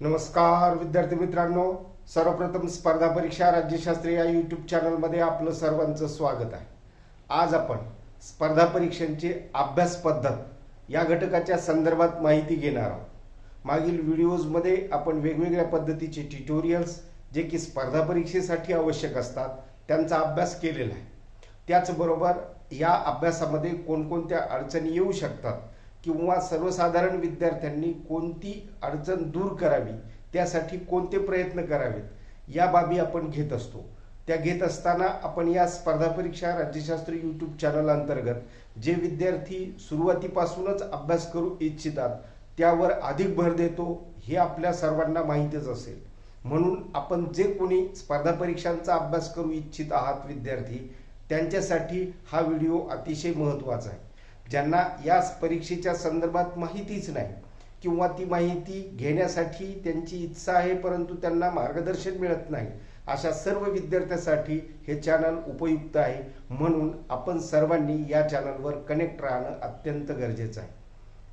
नमस्कार विद्यार्थी मित्रांनो. सर्वप्रथम स्पर्धा परीक्षा राज्यशास्त्री या यूट्यूब चॅनलमध्ये आपलं सर्वांचं स्वागत आहे. आज आपण स्पर्धा परीक्षांची अभ्यास पद्धत या घटकाच्या संदर्भात माहिती घेणार आहोत. मागील व्हिडिओजमध्ये आपण वेगवेगळ्या पद्धतीचे ट्युटोरियल्स जे की स्पर्धा परीक्षेसाठी आवश्यक असतात त्यांचा अभ्यास केलेला आहे. त्याचबरोबर या अभ्यासामध्ये कोणकोणत्या अडचणी येऊ शकतात किंवा सर्वसाधारण विद्यार्थ्यांनी कोणती अडचण दूर करावी त्यासाठी कोणते प्रयत्न करावेत या बाबी आपण घेत असतो. त्या घेत असताना आपण या स्पर्धा परीक्षा राज्यशास्त्र यूट्यूब चॅनल अंतर्गत जे विद्यार्थी सुरुवातीपासूनच अभ्यास करू इच्छितात त्यावर अधिक भर देतो हे आपल्या सर्वांना माहीतच असेल. म्हणून आपण जे कोणी स्पर्धा परीक्षांचा अभ्यास करू इच्छित आहात विद्यार्थी त्यांच्यासाठी हा व्हिडिओ अतिशय महत्त्वाचा आहे. ज्यांना याच परीक्षेच्या संदर्भात माहितीच नाही किंवा ती माहिती घेण्यासाठी त्यांची इच्छा आहे परंतु त्यांना मार्गदर्शन मिळत नाही अशा सर्व विद्यार्थ्यांसाठी हे चॅनल उपयुक्त आहे. म्हणून आपण सर्वांनी या चॅनलवर कनेक्ट राहणं अत्यंत गरजेचं आहे.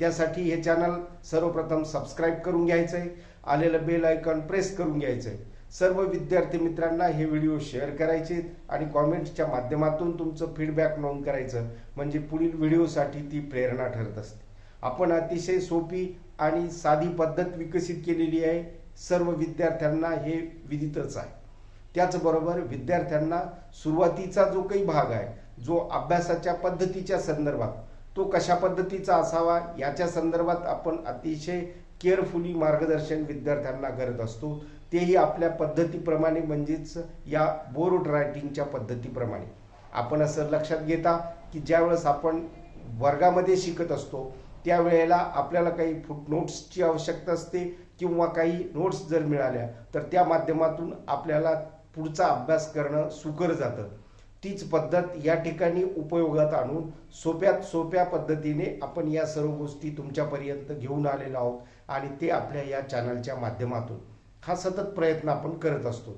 त्यासाठी हे चॅनल सर्वप्रथम सबस्क्राईब करून घ्यायचं आहे आलेलं बेल आयकॉन प्रेस करून घ्यायचं आहे सर्व विद्यार्थी मित्रांना हे व्हिडिओ शेअर करायचे आणि कॉमेंट्सच्या माध्यमातून तुमचं फीडबॅक नोंद करायचं म्हणजे पुढील व्हिडिओसाठी ती प्रेरणा ठरत असते. आपण अतिशय सोपी आणि साधी पद्धत विकसित केलेली आहे. सर्व विद्यार्थ्यांना हे विदितच आहे. त्याचबरोबर विद्यार्थ्यांना सुरुवातीचा जो काही भाग आहे जो अभ्यासाच्या पद्धतीच्या संदर्भात तो कशा पद्धतीचा असावा याच्या संदर्भात आपण अतिशय केअरफुली मार्गदर्शन विद्यार्थ्यांना करत असतो. तेही आपल्या पद्धतीप्रमाणे म्हणजेच या बोर्ड रायटिंगच्या पद्धतीप्रमाणे. आपण असं लक्षात घेता की ज्यावेळेस आपण वर्गामध्ये शिकत असतो त्यावेळेला आपल्याला काही फुटनोट्सची आवश्यकता असते किंवा काही नोट्स जर मिळाल्या तर त्या माध्यमातून आपल्याला पुढचा अभ्यास करणं सुकर जातं. तीच पद्धत या ठिकाणी उपयोगात आणून सोप्यात सोप्या पद्धतीने आपण या सर्व गोष्टी तुमच्यापर्यंत घेऊन आलेलो आहोत आणि ते आपल्या या चॅनलच्या माध्यमातून. हा सतत प्रयत्न आपण करत असतो.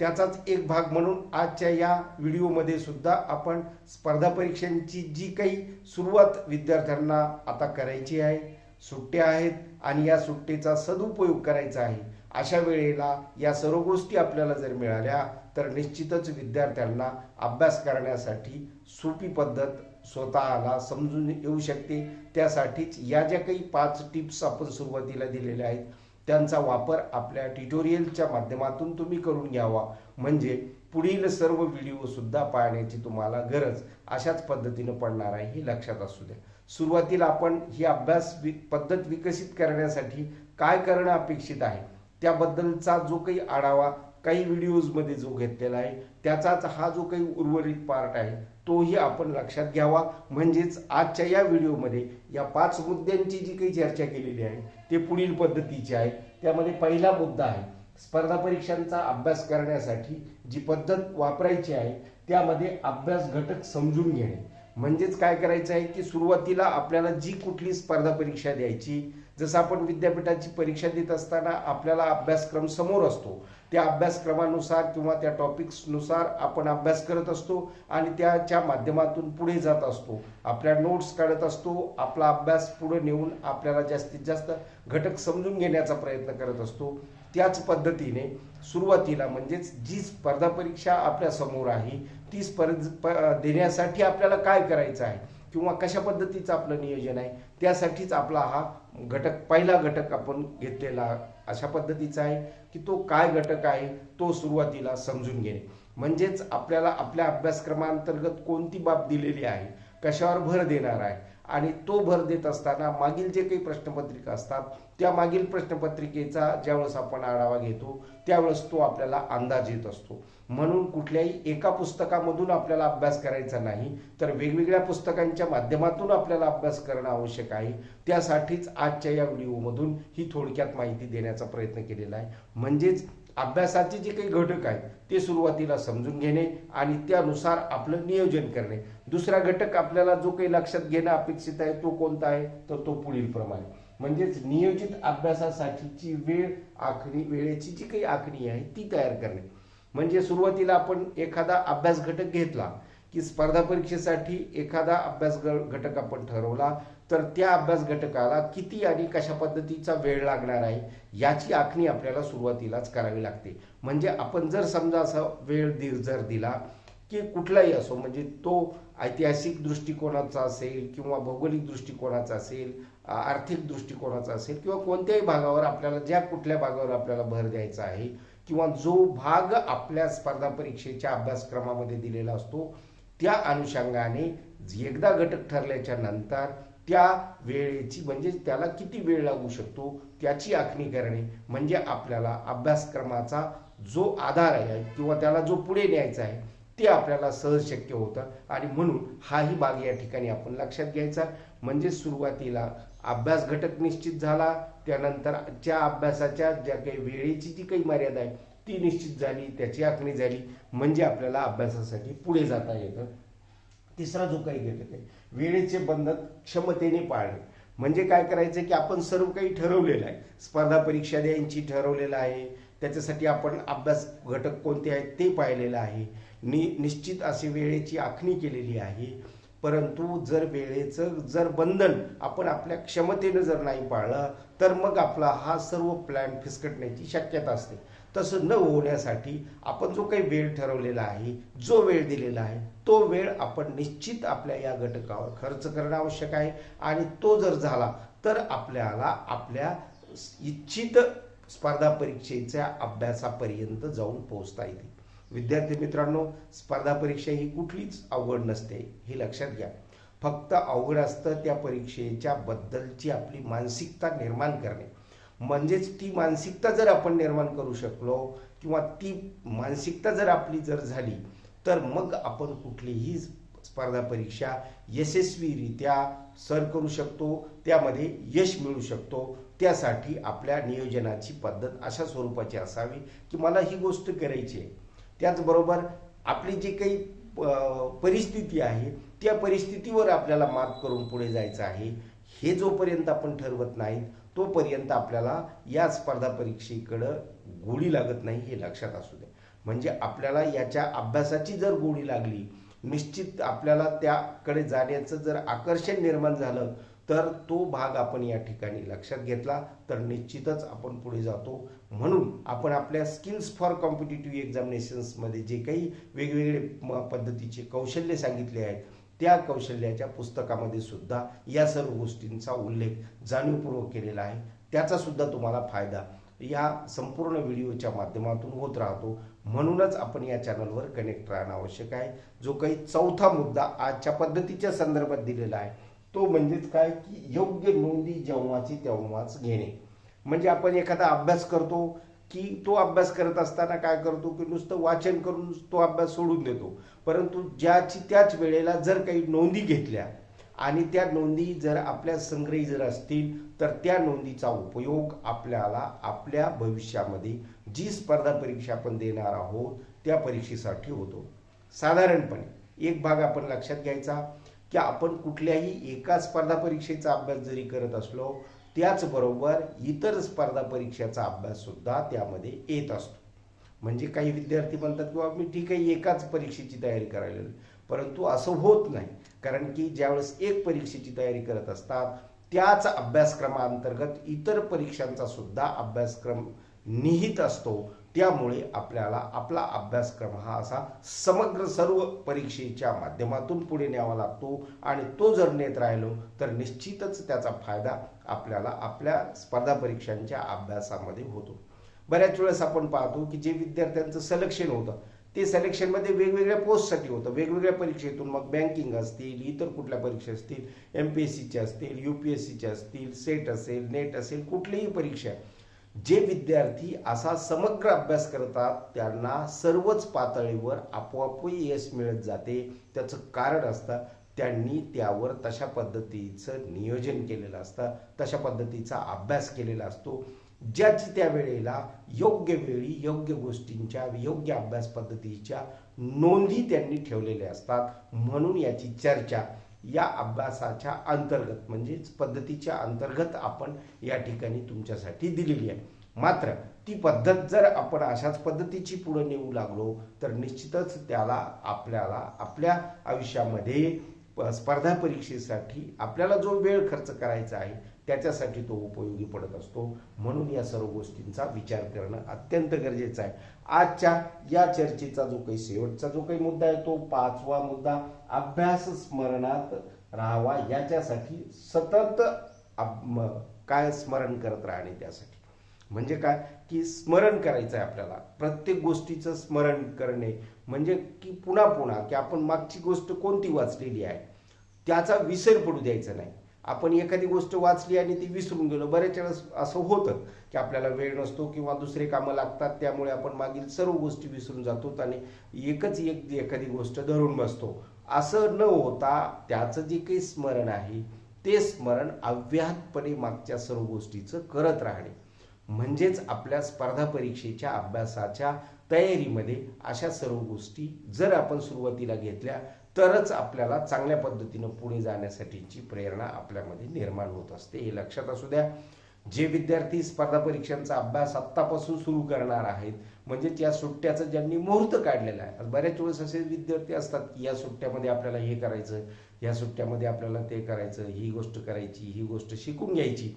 त्याचाच एक भाग म्हणून आजच्या या व्हिडिओमध्ये सुद्धा आपण स्पर्धा परीक्षांची जी काही सुरुवात विद्यार्थ्यांना आता करायची आहे सुट्ट्या आहेत आणि या सुट्टीचा सदुपयोग करायचा आहे अशा वेळेला या सर्व गोष्टी आपल्याला जर मिळाल्या तर निश्चितच विद्यार्थ्यांना अभ्यास करण्यासाठी सोपी पद्धत स्वतःला समजून येऊ शकते. त्यासाठीच या ज्या काही पाच टिप्स आपण सुरुवातीला दिलेल्या आहेत त्यांचा वापर आपल्या ट्युटोरियलच्या माध्यमातून तुम्ही करून घ्यावा. म्हणजे पुढील सर्व व्हिडिओ सुद्धा पाहण्याची तुम्हाला गरज अशाच पद्धतीनं पडणार आहे हे लक्षात असू द्या. सुरुवातीला आपण ही अभ्यास वि पद्धत विकसित करण्यासाठी काय करणं अपेक्षित आहे? त्याबद्दलचा जो काही आढावा काही व्हिडिओजमध्ये जो घेतलेला आहे त्याचाच हा जो काही उर्वरित पार्ट आहे तोही आपण लक्षात घ्यावा. म्हणजेच आजच्या या व्हिडिओमध्ये या पाच मुद्द्यांची जी काही चर्चा केलेली आहे ते पुढील पद्धतीची आहे. त्यामध्ये पहिला मुद्दा आहे स्पर्धा परीक्षांचा अभ्यास करण्यासाठी जी पद्धत वापरायची आहे त्यामध्ये अभ्यास घटक समजून घेणे. म्हणजेच काय करायचं आहे की सुरुवातीला आपल्याला जी कुठली स्पर्धा परीक्षा द्यायची जसं आपण विद्यापीठाची परीक्षा देत असताना आपल्याला अभ्यासक्रम समोर असतो. त्या अभ्यासक्रमानुसार किंवा त्या टॉपिक्सनुसार आपण अभ्यास करत असतो आणि त्याच्या माध्यमातून पुढे जात असतो. आपल्या नोट्स काढत असतो. आपला अभ्यास पुढे नेऊन आपल्याला जास्तीत जास्त घटक समजून घेण्याचा प्रयत्न करत असतो. त्याच पद्धतीने सुरुवातीला म्हणजेच जी स्पर्धा परीक्षा आपल्यासमोर आहे ती स्पर्ध देण्यासाठी आपल्याला काय करायचं आहे किंवा कशा पद्धतीचं आपलं नियोजन आहे त्यासाठीच आपला हा घटक पहिला घटक आपण घेतलेला अशा पद्धतीचा आहे की तो काय घटक आहे तो सुरुवातीला समजून घेणे. म्हणजेच आपल्याला आपल्या अभ्यासक्रमांतर्गत कोणती बाब दिलेली आहे कशावर भर देणार आहे आणि तो भर देत असताना मागील जे काही प्रश्नपत्रिका असतात त्या मागील प्रश्नपत्रिकेचा ज्यावेळेस आपण आढावा घेतो त्यावेळेस तो आपल्याला अंदाज येत असतो. म्हणून कुठल्याही एका पुस्तकामधून आपल्याला अभ्यास करायचा नाही तर वेगवेगळ्या पुस्तकांच्या माध्यमातून आपल्याला अभ्यास करणं आवश्यक आहे. त्यासाठीच आजच्या या व्हिडिओमधून ही थोडक्यात माहिती देण्याचा प्रयत्न केलेला आहे. म्हणजेच अभ्यासाचे जे काही घटक आहेत ते सुरुवातीला समजून घेणे आणि त्यानुसार आपलं नियोजन करणे. दुसरा घटक आपल्याला जो काही लक्षात घेणं अपेक्षित आहे तो कोणता आहे? तर तो पुढील प्रमाणे. म्हणजेच नियोजित अभ्यासासाठीची वेळ आखणी वेळेची जी काही आखणी आहे ती तयार करणे. म्हणजे सुरुवातीला आपण एखादा अभ्यास घटक घेतला की स्पर्धा परीक्षेसाठी एखादा अभ्यास घटक आपण ठरवला तर त्या अभ्यास घटकाला किती आणि कशा पद्धतीचा वेळ लागणार आहे याची आखणी आपल्याला सुरुवातीलाच करावी लागते. म्हणजे आपण जर समजा असा वेळ दि जर दिला की कुठलाही असो म्हणजे तो ऐतिहासिक दृष्टिकोनाचा असेल किंवा भौगोलिक दृष्टिकोनाचा असेल आर्थिक दृष्टिकोनाचा असेल किंवा कोणत्याही भागावर आपल्याला ज्या कुठल्या भागावर आपल्याला भर द्यायचा आहे किंवा जो भाग आपल्या स्पर्धा परीक्षेच्या अभ्यासक्रमामध्ये दिलेला असतो त्या अनुषंगाने एकदा घटक ठरल्याच्या नंतर त्या वेळेची म्हणजे त्याला किती वेळ लागू शकतो त्याची आखणी करणे म्हणजे आपल्याला अभ्यासक्रमाचा जो आधार आहे किंवा त्याला जो पुढे न्यायचा आहे ते आपल्याला सहज शक्य होतं. आणि म्हणून हाही भाग या ठिकाणी आपण लक्षात घ्यायचा. म्हणजे सुरुवातीला अभ्यास घटक निश्चित झाला त्यानंतर ज्या अभ्यासाच्या ज्या काही वेळेची जी काही मर्यादा आहे ती निश्चित झाली त्याची आखणी झाली म्हणजे आपल्याला अभ्यासासाठी पुढे जाता येतं. तिसरा जो काही घटक आहे वेळेचे बंधन क्षमतेने पाळणे. म्हणजे काय करायचं की आपण सर्व काही ठरवलेलं आहे. स्पर्धा परीक्षा द्यायची ठरवलेलं आहे. त्याच्यासाठी आपण अभ्यास घटक कोणते आहेत ते पाहिलेलं आहे. नि निश्चित अशी वेळेची आखणी केलेली आहे. परंतु जर वेळेचं जर बंधन आपण आपल्या क्षमतेनं जर नाही पाळलं तर मग आपला हा सर्व प्लॅन फिसकटण्याची शक्यता असते. तसं न होण्यासाठी आपण जो काही वेळ ठरवलेला आहे जो वेळ दिलेला आहे तो वेळ आपण निश्चित आपल्या या घटकावर खर्च करणं आवश्यक आहे. आणि तो जर झाला तर आपल्याला आपल्या इच्छित स्पर्धा परीक्षेच्या अभ्यासापर्यंत जाऊन पोहोचता येते. विद्यार्थी मित्रांनो स्पर्धा परीक्षा ही कुठलीच अवघड नसते हे लक्षात घ्या. फक्त अवघड असतं त्या परीक्षेच्या बद्दलची आपली मानसिकता निर्माण करणे. म्हणजेच ती मानसिकता जर आपण निर्माण करू शकलो किंवा ती मानसिकता जर आपली जर झाली तर मग आपण कुठलीही स्पर्धा परीक्षा यशस्वीरित्या सर करू शकतो त्यामध्ये यश मिळू शकतो. त्यासाठी आपल्या नियोजनाची पद्धत अशा स्वरूपाची असावी की मला ही गोष्ट करायची आहे. त्याचबरोबर आपली जी काही परिस्थिती आहे त्या परिस्थितीवर आपल्याला मात करून पुढे जायचं आहे. हे जोपर्यंत आपण ठरवत नाहीत तोपर्यंत आपल्याला या स्पर्धा परीक्षेकडं गोडी लागत नाही हे लक्षात असू द्या म्हणजे आपल्याला याच्या अभ्यासाची जर गोडी लागली निश्चित आपल्याला त्याकडे जाण्याचं जर आकर्षण निर्माण झालं तर तो भाग आपण या ठिकाणी लक्षात घेतला तर निश्चितच आपण पुढे जातो. म्हणून आपण आपल्या स्किल्स फॉर कॉम्पिटेटिव्ह एक्झामिनेशन्समध्ये जे काही वेगवेगळे म- पद्धतीचे कौशल्य सांगितले आहेत त्या कौशल्याच्या पुस्तकामध्ये सुद्धा या सर्व गोष्टींचा उल्लेख जाणीवपूर्वक केलेला आहे. त्याचा सुद्धा तुम्हाला फायदा या संपूर्ण व्हिडिओच्या माध्यमातून होत राहतो. म्हणूनच आपण या चॅनलवर कनेक्ट राहणं आवश्यक आहे. जो काही चौथा मुद्दा आजच्या पद्धतीच्या संदर्भात दिलेला आहे तो म्हणजेच काय? की योग्य नोंदी जेव्हाची तेव्हाच घेणे. म्हणजे आपण एखादा अभ्यास करतो की तो अभ्यास करत असताना काय करतो की नुसतं वाचन करून तो अभ्यास सोडून देतो. परंतु ज्याची त्याच वेळेला जर काही नोंदी घेतल्या आणि त्या नोंदी जर आपल्या संग्रही जर असतील तर त्या नोंदीचा उपयोग आपल्याला आपल्या भविष्यामध्ये जी स्पर्धा परीक्षा आपण देणार आहोत त्या परीक्षेसाठी होतो. साधारणपणे एक भाग आपण लक्षात घ्यायचा की आपण कुठल्याही एका स्पर्धा परीक्षेचा अभ्यास जरी करत असलो त्याचबरोबर इतर स्पर्धा परीक्षेचा अभ्यास सुद्धा त्यामध्ये येत असतो. म्हणजे काही विद्यार्थी म्हणतात की बाबा मी ठीक आहे एकाच परीक्षेची तयारी करायला परंतु असं होत नाही. कारण की ज्यावेळेस एक परीक्षेची तयारी करत असतात त्याच अभ्यासक्रमाअंतर्गत इतर परीक्षांचा सुद्धा अभ्यासक्रम निहित असतो. त्यामुळे आपल्याला आपला अभ्यासक्रम हा असा समग्र सर्व परीक्षेच्या माध्यमातून पुढे न्यावा लागतो. आणि तो जर नेत राहिलो तर निश्चितच त्याचा फायदा आपल्याला आपल्या स्पर्धा परीक्षांच्या अभ्यासामध्ये होतो. बऱ्याच वेळेस आपण पाहतो की जे विद्यार्थ्यांचं सिलेक्शन होतं ते सिलेक्शनमध्ये वेगवेगळ्या पोस्टसाठी होतं. वेगवेगळ्या परीक्षेतून मग बँकिंग असतील इतर कुठल्या परीक्षा असतील एम पी एस सीच्या असतील यू पी एस सीच्या असतील सेट असेल नेट असेल कुठलीही परीक्षा. जे विद्यार्थी असा समग्र अभ्यास करतात त्यांना सर्वच पातळीवर आपोआप यश मिळत जाते. त्याचं कारण असतं त्यांनी त्यावर तशा पद्धतीचं नियोजन केलेलं असतं तशा पद्धतीचा अभ्यास केलेला असतो. ज्याची त्या वेळेला योग्य वेळी योग्य गोष्टींच्या योग्य अभ्यास पद्धतीच्या नोंदी त्यांनी ठेवलेल्या असतात. म्हणून याची चर्चा या अभ्यासाच्या अंतर्गत म्हणजेच पद्धतीच्या अंतर्गत आपण या ठिकाणी तुमच्यासाठी दिलेली आहे. मात्र ती पद्धत जर आपण अशाच पद्धतीची पुढे नेऊ लागलो तर निश्चितच त्याला आपल्याला आपल्या आयुष्यामध्ये स्पर्धा परीक्षेसाठी आपल्याला जो वेळ खर्च करायचा आहे त्याच्यासाठी तो उपयोगी पडत असतो. म्हणून या सर्व गोष्टींचा विचार करणं अत्यंत गरजेचं आहे. आजच्या या चर्चेचा जो काही शेवटचा जो काही मुद्दा आहे तो पाचवा मुद्दा अभ्यास स्मरणात राहावा. याच्यासाठी सतत काय स्मरण करत राहणे त्यासाठी. म्हणजे काय? की स्मरण करायचं आहे आपल्याला. प्रत्येक गोष्टीचं स्मरण करणे म्हणजे की पुन्हा पुन्हा की आपण मागची गोष्ट कोणती वाचलेली आहे त्याचा विसर पडू द्यायचा नाही. आपण एखादी गोष्ट वाचली आणि ती विसरून गेलो बऱ्याच वेळेस असं होतं की आपल्याला वेळ नसतो किंवा दुसरे कामं लागतात त्यामुळे आपण मागील सर्व गोष्टी विसरून जातो आणि एकच एक एखादी गोष्ट धरून बसतो. असं न होता त्याचं जे काही स्मरण आहे ते स्मरण अव्याहतपणे मागच्या सर्व गोष्टीचं करत राहणे. म्हणजेच आपल्या स्पर्धा परीक्षेच्या अभ्यासाच्या तयारीमध्ये अशा सर्व गोष्टी जर आपण सुरुवातीला घेतल्या तरच आपल्याला चांगल्या पद्धतीनं पुढे जाण्यासाठीची प्रेरणा आपल्यामध्ये निर्माण होत असते. हे लक्षात असू द्या. जे विद्यार्थी स्पर्धा परीक्षांचा अभ्यास आत्तापासून सुरू करणार आहेत म्हणजेच या सुट्ट्याचं ज्यांनी मुहूर्त काढलेला आहे बऱ्याच वेळेस असे विद्यार्थी असतात की या सुट्ट्यामध्ये आपल्याला हे करायचं या सुट्ट्यामध्ये आपल्याला ते करायचं ही गोष्ट करायची ही गोष्ट शिकून घ्यायची.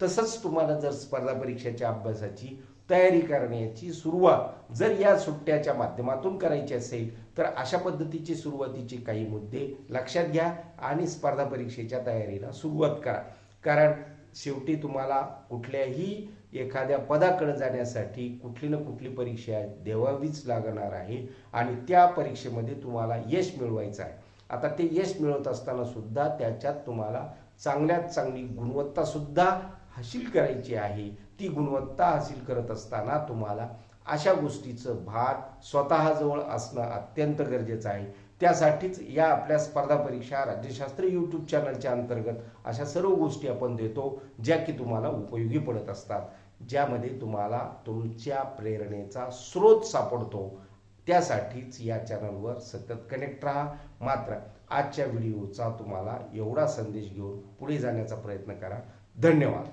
तसंच तुम्हाला जर स्पर्धा परीक्षेच्या अभ्यासाची तयारी करण्याची सुरुवात जर या सुट्ट्याच्या माध्यमातून करायची असेल तर अशा पद्धतीची सुरुवातीचे काही मुद्दे लक्षात घ्या आणि स्पर्धा परीक्षेच्या तयारीला सुरुवात करा. कारण शेवटी तुम्हाला कुठल्याही एखाद्या पदाकडे जाण्यासाठी कुठली ना कुठली परीक्षा देवावीच लागणार आहे आणि त्या परीक्षेमध्ये तुम्हाला यश मिळवायचं आहे. आता ते यश मिळवत असताना सुद्धा त्याच्यात तुम्हाला चांगल्यात चांगली गुणवत्ता सुद्धा हासिल करायची आहे. ती गुणवत्ता हासिल करत असताना तुम्हाला अशा गोष्टीचं भान स्वतःजवळ असणं अत्यंत गरजेचं आहे. त्यासाठीच या आपल्या स्पर्धा परीक्षा राज्यशास्त्र यूट्यूब चॅनलच्या अंतर्गत अशा सर्व गोष्टी आपण देतो ज्या की तुम्हाला उपयोगी पडत असतात. ज्यामध्ये तुम्हाला तुमच्या प्रेरणेचा स्रोत सापडतो. त्यासाठीच या चॅनलवर सतत कनेक्ट राहा. मात्र आजच्या व्हिडिओचा तुम्हाला एवढा संदेश घेऊन पुढे जाण्याचा प्रयत्न करा. धन्यवाद.